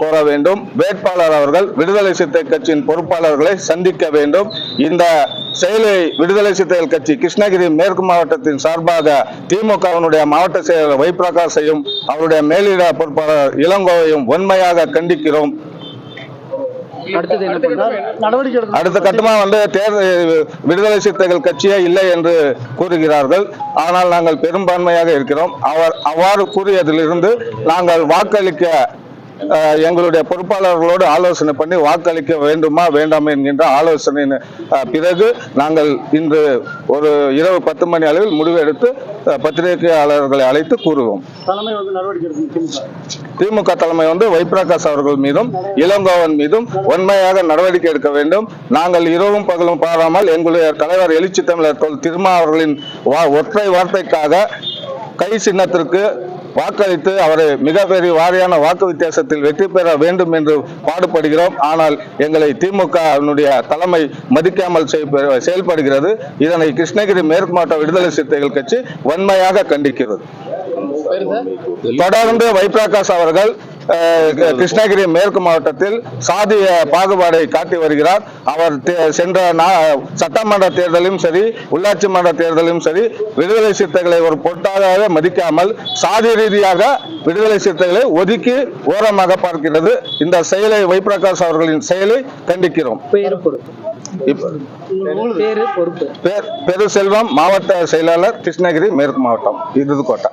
கோர வேண்டும். வேட்பாளர் அவர்கள் விடுதலை சிறுத்தை கட்சியின் பொறுப்பாளர்களை சந்திக்க வேண்டும். இந்த செயலை விடுதலை சிறுத்தைகள் கட்சி கிருஷ்ணகிரி மேற்கு மாவட்டத்தின் சார்பாக திமுகவினுடைய மாவட்ட செயலர் வைப்பிரகாசையும் அவருடைய மேலிட பொறுப்பாளர் இளங்கோவையும் வன்மையாக கண்டிக்கிறோம். அடுத்த கட்டமா வந்து தேர்தல் விடுதலை சிறுத்தைகள் கட்சியே இல்லை என்று கூறுகிறார்கள். ஆனால் நாங்கள் பெரும்பான்மையாக இருக்கிறோம். அவர் அவ்வாறு கூறியதிலிருந்து நாங்கள் வாக்களிக்க எங்களுடைய பொறுப்பாளர்களோடு ஆலோசனை பண்ணி வாக்களிக்க வேண்டுமா வேண்டாமா என்கின்ற ஆலோசனையின் அஹ், பிறகு நாங்கள் இன்று ஒரு இரவு பத்து மணி அளவில் முடிவு எடுத்து பத்திரிகையாளர்களை அழைத்து கூறுவோம். திமுக. தலைமை வந்து வைப்பிரகாஷ் அவர்கள் மீதும் இளங்கோவன் மீதும் வன்மையாக நடவடிக்கை எடுக்க வேண்டும். நாங்கள் இரவும் பகலும் பாராமல் எங்களுடைய தலைவர் எழுச்சி தமிழர் திருமா அவர்களின் ஒற்றை வார்த்தைக்காக கை சின்னத்திற்கு வாக்களித்து அவரை மிகப்பெரிய வாரியான வாக்கு வித்தியாசத்தில் வெற்றி பெற வேண்டும் என்று பாடுபடுகிறோம். ஆனால் எங்களை திமுக தலைமை மதிக்காமல் செயல்படுகிறது. இதனை கிருஷ்ணகிரி மேற்கு மாவட்ட விடுதலை சிறுத்தைகள் கட்சி வன்மையாக கண்டிக்கிறது. தொடர்ந்து வைப்பிரகாஷ் அவர்கள் கிருஷ்ணகிரி மேற்கு மாவட்டத்தில் சாதிய பாகுபாடை காட்டி வருகிறார். அவர் சென்ற சட்டமன்ற தேர்தலும் சரி உள்ளாட்சி மன்ற தேர்தலும் சரி விடுதலை சிறுத்தைகளை ஒரு பொருட்டாகவே மதிக்காமல் சாதி ரீதியாக விடுதலை சிறுத்தைகளை ஒதுக்கி ஓரமாக பார்க்கிறது. இந்த செயலை வைப்பிரகாஷ் அவர்களின் செயலை கண்டிக்கிறோம். பேரு செல்வம் மாவட்ட செயலாளர் கிருஷ்ணகிரி மேற்கு மாவட்டம் இதுது கோட்டை